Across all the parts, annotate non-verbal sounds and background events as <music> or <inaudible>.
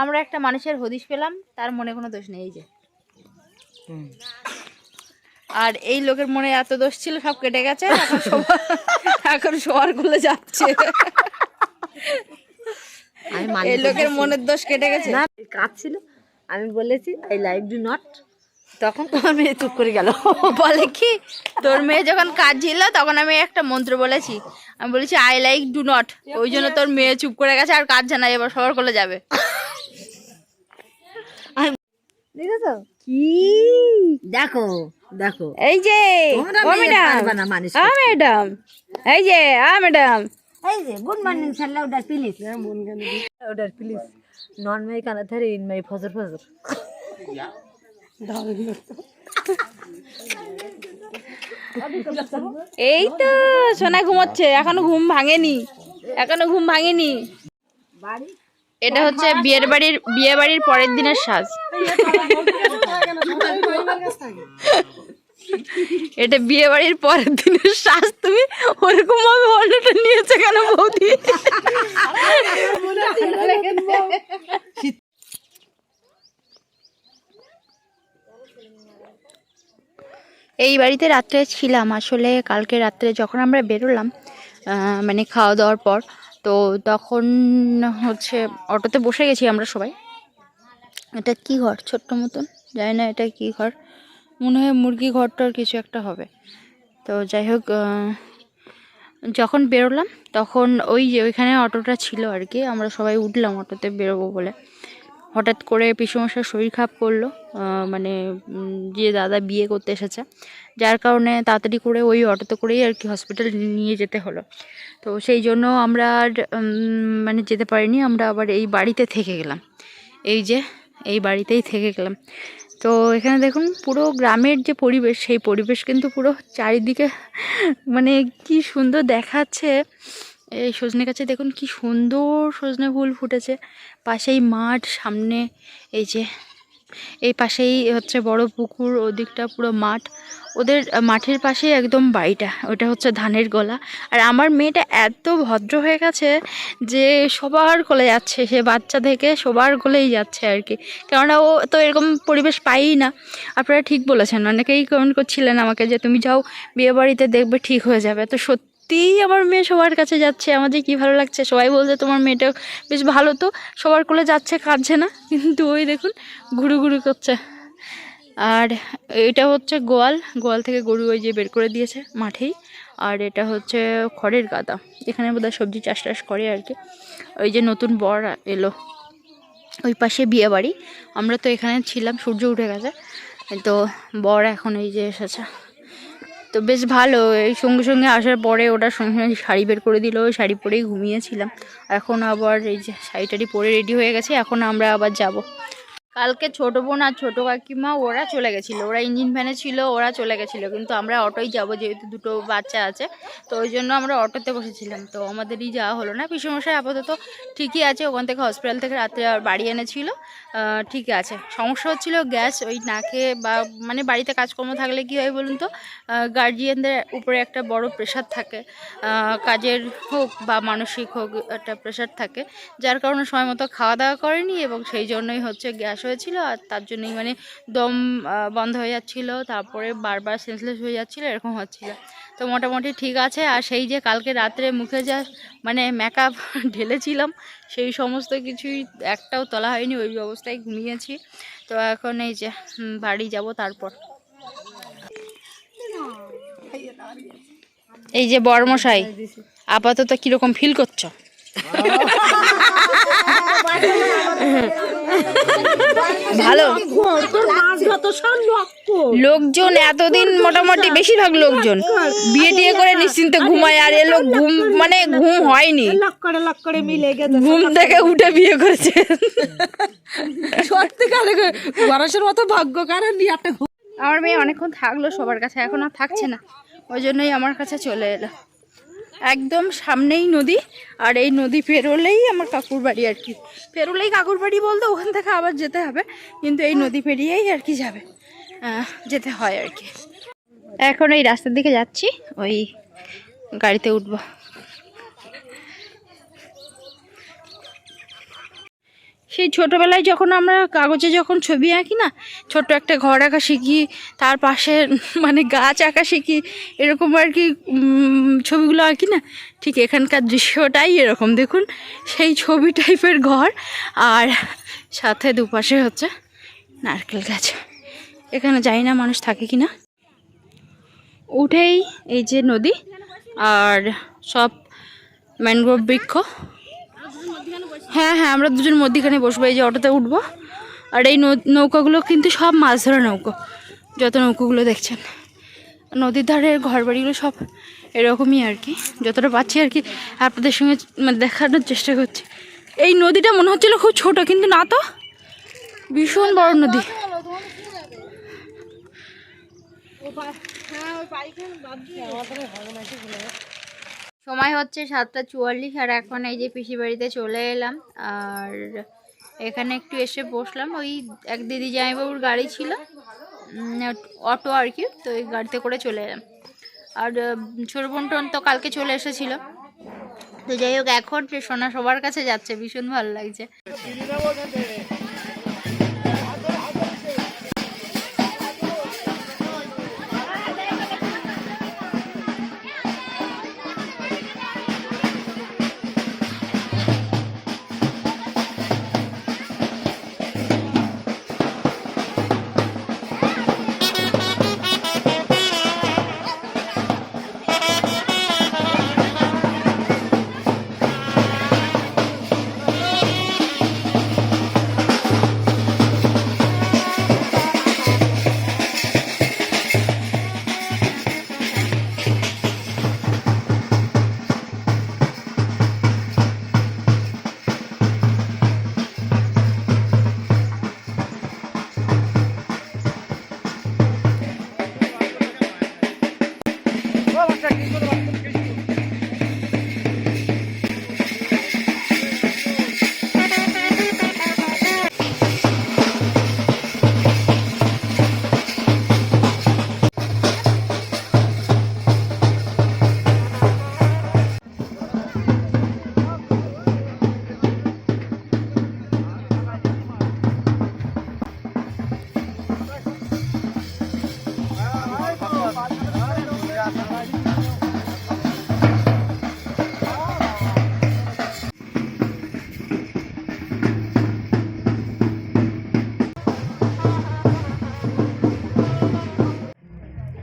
আমরা একটা মানুষের হদিশ পেলাম তার মনে কোনো দোষ নেই এই যে। আর এই লোকের মনে এত দোষ ছিল সব কেটে গেছে এখন সবার এখন সবারগুলো যাচ্ছে। এই লোকের মনের দোষ কেটে গেছে। কাজ ছিল। আমি বলেছি আই লাইক ডু নট তখন তোমার মেয়ে চুপ করে গেল। বলে কি তোর মেয়ে যখন কাজ ছিল তখন আমি একটা মন্ত্র বলেছি। আমি বলেছি আই লাইক ডু নট ওই জন্য তোর মেয়ে চুপ করে গেছে আর কাজ জানাই এবার সবার কোলে যাবে। কি? দেখো দেখো। এই যে ও ম্যাডাম পারবা না মানুষ আ ম্যাডাম এই যে আ ম্যাডাম এই যে good morning sir louder please louder please নন মাই কানা ধরে ইন মাই ফজর ফজর। এই তো, সোনা ঘুমোচ্ছে, এখনও ঘুম ভাঙেনি, এখনও ঘুম ভাঙেনি। এটা হচ্ছে বিয়ের বাড়ির, বিয়ে বাড়ির পরের দিনের সাজ। এটা বিয়ে বাড়ির পরের দিনের সাজ, তুমি ওরকম ভাবে নিয়েছে কেন বৌদি? এই বাড়িতে রাত্রে ছিলাম। আসলে কালকে রাত্রে যখন আমরা বেরোলাম মানে খাওয়া দাওয়ার পর, তো তখন হচ্ছে অটোতে বসে গেছি আমরা সবাই। এটা কি ঘর? ছোট্ট মতন? জানি না এটা কি ঘর। মনে হয় মুরগি ঘরটার কিছু একটা হবে। তো যাই হোক যখন বেরোলাম, তখন ওই যে ওইখানে অটোটা ছিল আর কি, আমরা সবাই উঠলাম অটোতে বেরোবো বলে। হঠাৎ করে পিসুমশার শরীর খারাপ করল মানে যে দাদা বিয়ে করতে এসেছে। যার কারণে তাড়াতাড়ি করে ওই অটোতে করেই আর কি হসপিটাল নিয়ে যেতে হলো। তো সেই জন্য আমরা আর মানে যেতে পারিনি, আমরা আবার এই বাড়িতে থেকে গেলাম। এই যে, এই বাড়িতেই থেকে গেলাম। তো এখানে দেখুন, পুরো গ্রামের যে পরিবেশ, সেই পরিবেশ কিন্তু পুরো চারিদিকে মানে কি সুন্দর দেখাচ্ছে। এই সজনে গাছে দেখুন কি সুন্দর সজনে ফুল ফুটেছে। পাশেই মাঠ, সামনে এই যে, এই পাশেই হচ্ছে বড় পুকুর, ওদিকটা পুরো মাঠ। ওদের মাঠের পাশেই একদম বাড়িটা, ওটা হচ্ছে ধানের গলা। আর আমার মেয়েটা এত ভদ্র হয়ে গেছে যে সবার কোলে যাচ্ছে, সে বাচ্চা থেকে সবার কোলেই যাচ্ছে আর কি। কেননা ও তো এরকম পরিবেশ পাইই না। আপনারা ঠিক বলেছেন, অনেকেই কমেন্ট করছিলেন আমাকে যে, তুমি যাও বিয়ে বাড়িতে দেখবে ঠিক হয়ে যাবে। তো সত্যিই আমার মেয়ে সবার কাছে যাচ্ছে আমাদের কি ভালো লাগছে। সবাই বলছে তোমার মেয়েটা বেশ ভালো তো, সবার কোলে যাচ্ছে, কাঁদছে না। কিন্তু ওই দেখুন, ঘুরু ঘুরু করছে। আর এটা হচ্ছে গোয়াল গোয়াল থেকে গরু ওই যে বের করে দিয়েছে মাঠেই। আর এটা হচ্ছে খড়ের গাদা, এখানে বোধহয় সবজি চাষ টাস করে আর কি। ওই যে নতুন বর এলো, ওই পাশে বিয়ে বাড়ি। আমরা তো এখানে ছিলাম, সূর্য উঠে গেছে। তো বর এখন এই যে এসেছে। তো বেশ ভালো, এই সঙ্গে সঙ্গে আসার পরে ওটা সঙ্গে সঙ্গে শাড়ি বের করে দিল শাড়ি পরেই ঘুমিয়েছিলাম। এখন আবার এই যে শাড়ি টাড়ি পরে রেডি হয়ে গেছে, এখন আমরা আবার যাব। কালকে ছোট বোন আর ছোটো কাকিমা, ওরা চলে গেছিল। ওরা ইঞ্জিন ভ্যানে ছিল, ওরা চলে গেছিল। কিন্তু আমরা অটোই যাব, যেহেতু দুটো বাচ্চা আছে, তো ওই জন্য আমরা অটোতে বসেছিলাম। তো আমাদেরই যাওয়া হলো না। পিসমশাই আপাতত ঠিকই আছে, ওখান থেকে হসপিটাল থেকে রাত্রে বাড়ি এনেছিল। ঠিকই আছে। সমস্যা হচ্ছিল গ্যাস, ওই নাকে বা মানে বাড়িতে কাজকর্ম থাকলে কী হয় বলুন তো? গার্জিয়ানদের উপরে একটা বড় প্রেশার থাকে। কাজের হোক বা মানসিক হোক, একটা প্রেশার থাকে। যার কারণে সময় মতো খাওয়া দাওয়া করেনি এবং সেই জন্যই হচ্ছে গ্যাস হয়েছিল আর তার জন্যই মানে দম বন্ধ হয়ে যাচ্ছিল তারপরে বারবার সেন্সলেস হয়ে যাচ্ছিল এরকম হচ্ছিল। তো মোটামুটি ঠিক আছে আর সেই যে কালকে রাত্রে মুখে যা মানে মেকআপ <laughs> ঢেলেছিলাম সেই সমস্ত কিছুই একটাও তোলা হয়নি ওই অবস্থায় ঘুমিয়েছি। তো এখন এই যে বাড়ি যাব তারপর। এই যে বর্মশাই আপাতত কীরকম ফিল করছ? <laughs> <laughs> ভালো। লোকজন এতদিন মোটামুটি বেশিরভাগ লোকজন। বিয়ে টিয়ে করে নিশ্চিন্তে ঘুমায় আর এলো ঘুম মানে ঘুম হয়নি। লক করে লক করে মিলে গেছে ঘুম থেকে উঠে বিয়ে করেছে। সত্যিকারে গরসের মতো ভাগ্য কারণ একটা আমার মেয়ে অনেকক্ষণ থাকল সবার কাছে এখন আর থাকছে না। ওই জন্যই আমার কাছে চলে এলো। একদম সামনেই নদী, আর এই নদী পেরোলেই আমার কাকুর বাড়ি আর কি। পেরোলেই কাকুর বাড়ি বলতে ওখান থেকে আবার যেতে হবে, কিন্তু এই নদী পেরিয়েই আর কি যাবে যেতে হয় আর কি। এখন এই রাস্তার দিকে যাচ্ছি, ওই গাড়িতে উঠবো। সেই ছোটোবেলায় যখন আমরা কাগজে যখন ছবি আঁকি না, ছোট্ট একটা ঘর আঁকা শিখি, তার পাশে <laughs> মানে গাছ আঁকা শিখি, এরকম আর কি ছবিগুলো আঁকি না, ঠিক এখানকার দৃশ্যটাই এরকম। দেখুন, সেই ছবি টাইপের ঘর, আর সাথে দুপাশে হচ্ছে নারকেল গাছ। এখানে জানি না মানুষ থাকে কি না। উঠেই এই যে নদী, আর সব ম্যানগ্রোভ বৃক্ষ হ্যাঁ হ্যাঁ আমরা দুজন মধ্যিখানে বসবো এই যে অটোতে উঠবো। আর এই নৌকাগুলো কিন্তু সব মাছ ধরা নৌকো যত নৌকোগুলো দেখছেন। নদীর ধারের ঘর বাড়িগুলো সব এরকমই আর কি যতটা পাচ্ছি আর কি। আপনাদের সঙ্গে মানে দেখানোর চেষ্টা করছি। এই নদীটা মনে হচ্ছিল খুব ছোট কিন্তু না তো। ভীষণ বড় নদী। সময় হচ্ছে সাতটা চুয়াল্লিশ আর এখন এই যে পিসি বাড়িতে চলে এলাম। আর এখানে একটু এসে বসলাম। ওই এক দিদি জামাইবাবুর গাড়ি ছিল অটো আর কি, তো ওই গাড়িতে করে চলে এলাম। আর ছোট বোনটন তো কালকে চলে এসেছিল। তো যাই হোক, এখন সোনা সবার কাছে যাচ্ছে, ভীষণ ভালো লাগছে।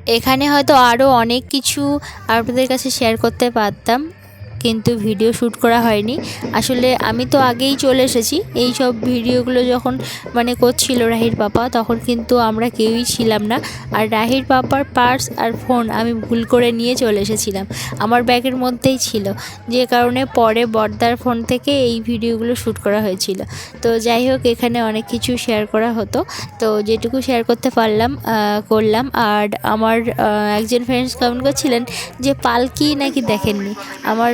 এখানে হয়তো আরও অনেক কিছু আপনাদের কাছে শেয়ার করতে পারতাম। কিন্তু ভিডিও শ্যুট করা হয়নি। আসলে আমি তো আগেই চলে এসেছি। এই সব ভিডিওগুলো যখন মানে করছিল রাহির পাপা, তখন কিন্তু আমরা কেউই ছিলাম না। আর রাহির পাপার পার্স আর ফোন আমি ভুল করে নিয়ে চলে এসেছিলাম। আমার ব্যাগের মধ্যেই ছিল। যে কারণে পরে বর্দার ফোন থেকে এই ভিডিওগুলো শ্যুট করা হয়েছিল। তো যাই হোক, এখানে অনেক কিছু শেয়ার করা হতো। তো যেটুকু শেয়ার করতে পারলাম করলাম। আর আমার একজন ফ্রেন্ডস কমেন্ট করছিলেন যে পালকি নাকি দেখেননি? আমার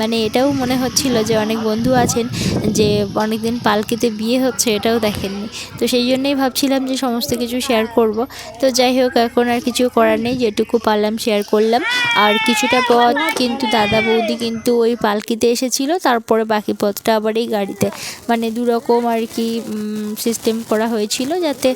মানে এটাও মনে হচ্ছিল যে অনেক বন্ধু আছেন যে অনেকদিন পালকিতে বিয়ে হচ্ছে, এটাও দেখেননি। তো সেই জন্যই ভাবছিলাম যে সমস্ত কিছু শেয়ার করব। তো যাই হোক, এখন আর কিছু করার নেই, যেটুকু পারলাম শেয়ার করলাম। আর কিছুটা পথ কিন্তু দাদা বৌদি কিন্তু ওই পালকিতে এসেছিল, তারপরে বাকি পথটা আবার এই গাড়িতে। মানে দুরকম আর কি সিস্টেম করা হয়েছিল যাতে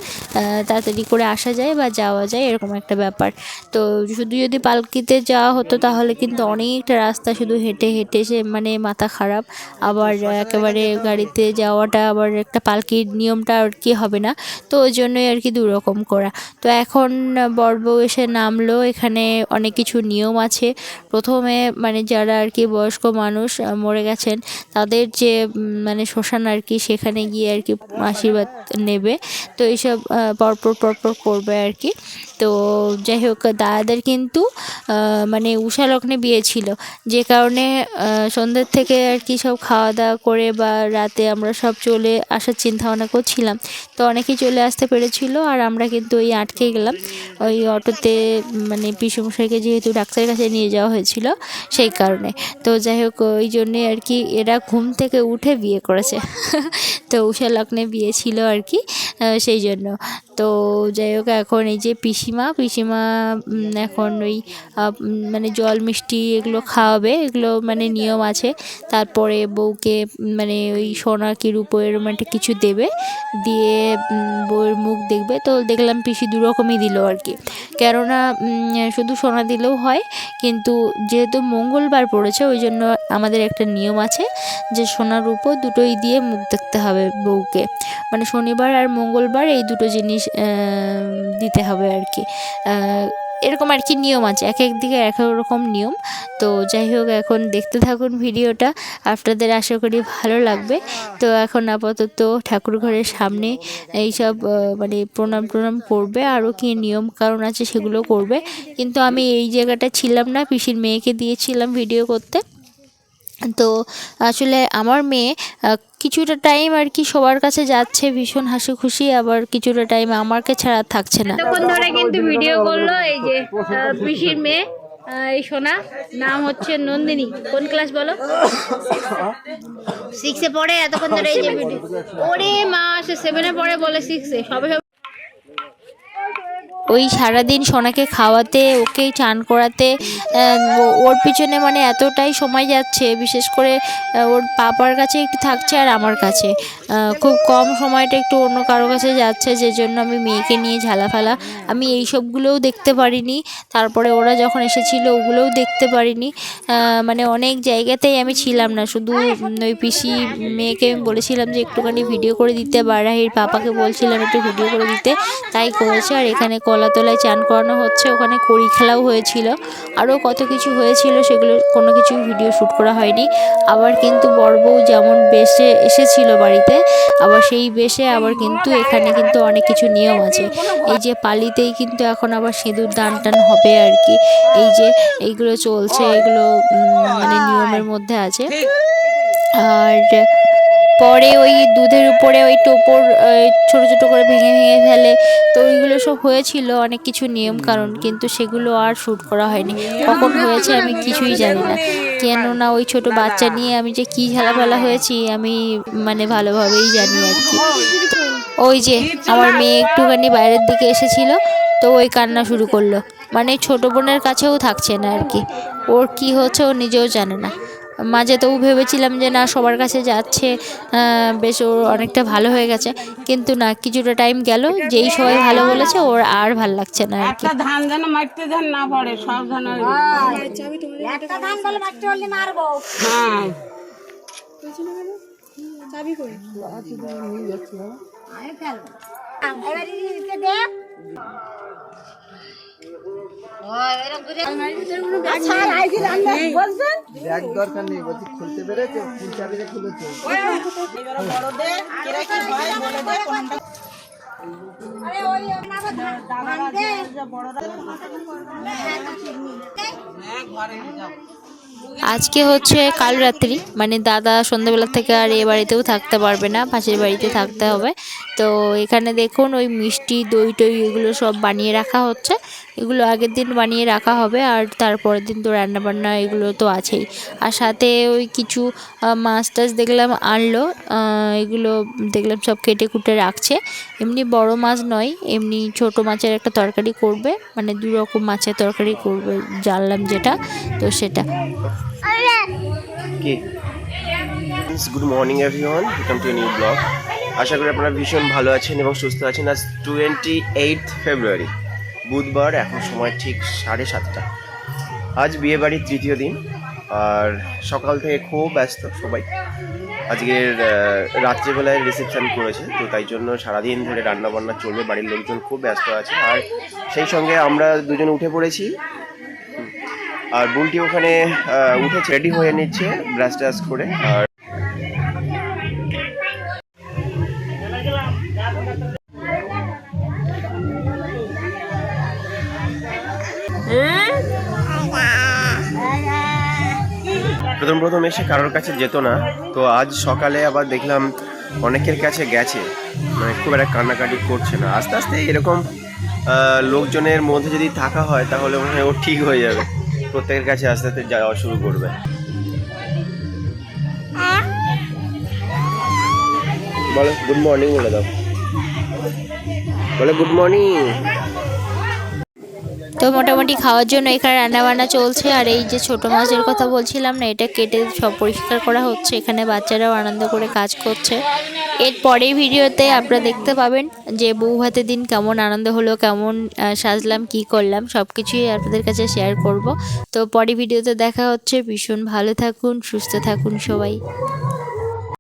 তাড়াতাড়ি করে আসা যায় বা যাওয়া যায়, এরকম একটা ব্যাপার। তো শুধু যদি পালকিতে যাওয়া হতো, তাহলে কিন্তু অনেকটা রাস্তা শুধু হেঁটে হেঁটে হেঁটে সে মানে মাথা খারাপ। আবার একেবারে গাড়িতে যাওয়াটা আবার একটা পালকির নিয়মটা আর কি হবে না। তো ওই জন্যই আর কি দুরকম করা। তো এখন বড়বউ এসে নামলো এখানে অনেক কিছু নিয়ম আছে। প্রথমে মানে যারা আর কি বয়স্ক মানুষ মরে গেছেন তাদের যে মানে শ্মশান আর কি সেখানে গিয়ে আর কি আশীর্বাদ নেবে। তো এইসব পরপর পরপর করবে আর কি। তো যাই হোক, দাদাদের কিন্তু মানে উষা লগ্নে বিয়ে ছিল। যে কারণে সন্ধ্যের থেকে আর কি সব খাওয়া দাওয়া করে বা রাতে আমরা সব চলে আসার চিন্তা ভাবনা করছিলাম। তো অনেকেই চলে আসতে পেরেছিল আর আমরা কিন্তু ওই আটকে গেলাম। ওই অটোতে মানে পিসুমশাইকে যেহেতু ডাক্তারের কাছে নিয়ে যাওয়া হয়েছিল, সেই কারণে। তো যাই হোক, ওই জন্যে আর কি এরা ঘুম থেকে উঠে বিয়ে করেছে। <laughs> তো উষা লগ্নে বিয়ে ছিল আর কি সেই জন্য। তো যাই হোক, এখন এই যে পিসিমা পিসিমা এখন ওই মানে জল মিষ্টি এগুলো খাওয়াবে, এগুলো মানে নিয়ম আছে। তারপরে বউকে মানে ওই সোনা কি রূপো এরকম একটা কিছু দেবে, দিয়ে বউয়ের মুখ দেখবে। তো দেখলাম পিসি দু রকমই দিল আর কি। কেননা শুধু সোনা দিলেও হয়, কিন্তু যেহেতু মঙ্গলবার পড়েছে, ওই জন্য আমাদের একটা নিয়ম আছে যে সোনার রূপো দুটোই দিয়ে মুখ দেখতে হবে বউকে। মানে শনিবার আর মঙ্গলবার এই দুটো জিনিস দিতে হবে আর কি। আহ, এরকম আর কি নিয়ম আছে এক এক দিকে এক এক রকম নিয়ম। তো যাই হোক এখন দেখতে থাকুন ভিডিওটা। আপনাদের আশা করি ভালো লাগবে। তো এখন আপাতত ঠাকুর ঘরের সামনে এইসব মানে প্রণাম প্রণাম করবে। আরও কি নিয়ম কারণ আছে সেগুলো করবে। কিন্তু আমি এই জায়গাটা ছিলাম না পিসির মেয়েকে দিয়েছিলাম ভিডিও করতে। তো আসলে আমার মেয়ে কিছুটা টাইম আর কি সবার কাছে যাচ্ছে, ভীষণ হাসি খুশি, আবার কিছুটা টাইম আমাকে ছাড়া থাকছে না। এতক্ষণ ধরে কিন্তু ভিডিও করল এই যে পিসির মেয়ে এই সোনা, নাম হচ্ছে নন্দিনী। কোন ক্লাস বলো? সিক্সে পড়ে এতক্ষণ ধরে এই যে ভিডিও ওরে মা, সে সেভেনে পড়ে বলে সিক্সে সবে ওই সারাদিন সোনাকে খাওয়াতে, ওকে চান করাতে ওর পিছনে মানে এতটাই সময় যাচ্ছে, বিশেষ করে ওর পাপার কাছে একটু থাকছে আর আমার কাছে। খুব কম সময়টা একটু অন্য কারও কাছে যাচ্ছে যে জন্য আমি মেয়েকে নিয়ে ঝালাফালা। আমি এই সবগুলোও দেখতে পারিনি। তারপরে ওরা যখন এসেছিল, ওগুলোও দেখতে পারিনি। মানে অনেক জায়গাতেই আমি ছিলাম না। শুধু ওই পিসি মেয়েকে আমি বলেছিলাম যে, একটুখানি ভিডিও করে দিতে। বা রাহির পাপাকে বলছিলাম একটু ভিডিও করে দিতে। তাই করেছে। আর এখানে কলাতলায় চান করানো হচ্ছে, ওখানে কড়ি খেলাও হয়েছিল। আরও কত কিছু হয়েছিল সেগুলো কোনো কিছু ভিডিও শ্যুট করা হয়নি। আবার কিন্তু বড় বউ যেমন বেশে এসেছিল বাড়িতে, আবার সেই বেশে আবার কিন্তু এখানে কিন্তু অনেক কিছু নিয়ম আছে। এই যে পালিতেই কিন্তু এখন আবার সিঁদুর দান টান হবে আর কি এই যে এইগুলো চলছে, এগুলো মানে নিয়মের মধ্যে আছে। আর পরে ওই দুধের উপরে ওই টোপর ছোট ছোট করে ভেঙে ভেঙে ফেলে। তো ওইগুলো সব হয়েছিল অনেক কিছু নিয়ম কারণ, কিন্তু সেগুলো আর শ্যুট করা হয়নি। কখন হয়েছে আমি কিছুই জানি না। কেননা ওই ছোট বাচ্চা নিয়ে আমি যে কী ঝালাপালা হয়েছি, আমি মানে ভালোভাবেই জানি আর কি। ওই যে আমার মেয়ে একটুখানি বাইরের দিকে এসেছিল, তো ওই কান্না শুরু করল। মানে ছোট বোনের কাছেও থাকছে না আর কি। ওর কি হচ্ছে ও নিজেও জানে না। মাঝে তো ভেবেছিলাম যে না সবার কাছে যাচ্ছে বেশ ওর অনেকটা ভালো হয়ে গেছে। কিন্তু না কিছুটা টাইম গেল যেই সবাই ভালো বলেছে ওর আর ভালো লাগছে না আর কি। একটা ধান যেন মারতে ধান না পড়ে সব ধান একটা ধান বলে মারতে বললে মারবো। হ্যাঁ। আমি ফেলব এবার দিতে দে। ও ব্যাগ দরকার নেই বলছি খুলতে পেরেছে তিন চাবিতে খুলেছে দে আজকে হচ্ছে কাল রাত্রি মানে দাদা সন্ধ্যাবেলা থেকে আর এ বাড়িতেও থাকতে পারবে না, পাশের বাড়িতে থাকতে হবে। তো এখানে দেখুন ওই মিষ্টি, দই টই এগুলো সব বানিয়ে রাখা হচ্ছে। এগুলো আগের দিন বানিয়ে রাখা হবে আর তারপরের দিন তো রান্নাবান্না এগুলো তো আছেই। আর সাথে ওই কিছু মাছ টাছ দেখলাম আনলো এগুলো দেখলাম সব কেটে কুটে রাখছে। এমনি বড় মাছ নয়, এমনি ছোট মাছের একটা তরকারি করবে মানে দু রকম মাছের তরকারি করবে, জানলাম যেটা, তো সেটা। Good morning everyone welcome to new blog আশা করি আপনারা ভীষণ ভালো আছেন এবং সুস্থ আছেন। আজ টোয়েন্টি এইট ফেব্রুয়ারি বুধবার, এখন সময় ঠিক সাড়ে সাতটা। আজ বিয়ে বাড়ির তৃতীয় দিন, আর সকাল থেকে খুব ব্যস্ত সবাই। আজকের রাত্রেবেলায় রিসেপশন করেছে, তো তাই জন্য সারাদিন ধরে রান্না বান্না চলবে, বাড়ির লোকজন খুব ব্যস্ত আছে। আর সেই সঙ্গে আমরা দুজন উঠে পড়েছি আর বুলটি ওখানে উঠেছে রেডি হয়ে নিচ্ছে ব্রাশ ট্রাশ করে, আর প্রথম প্রথম এসে কারোর কাছে যেত না, তো আজ সকালে আবার দেখলাম অনেকের কাছে গেছে মানে খুব একটা কান্নাকাটি করছে না। আস্তে আস্তে এরকম লোকজনের মধ্যে যদি থাকা হয়, তাহলে মনে হয় ও ঠিক হয়ে যাবে। প্রত্যেকের কাছে আস্তে আস্তে যাওয়া শুরু করবে। বলো গুড মর্নিং বলে দাও। বলে গুড মর্নিং তো মোটামুটি খাওয়ার জন্য এখানে রান্নাবান্না চলছে, আর এই যে ছোট মাছের কথা বলছিলাম না, এটা কেটে সব পরিষ্কার করা হচ্ছে, এখানে বাচ্চারাও আনন্দ করে কাজ করছে। এর পরের ভিডিওতে আপনারা দেখতে পাবেন যে বউ ভাতের দিন কেমন আনন্দ হলো, কেমন সাজলাম, কি করলাম সব কিছুই আপনাদের কাছে শেয়ার করব। তো পরের ভিডিওতে দেখা হচ্ছে। ভীষণ ভালো থাকুন, সুস্থ থাকুন সবাই।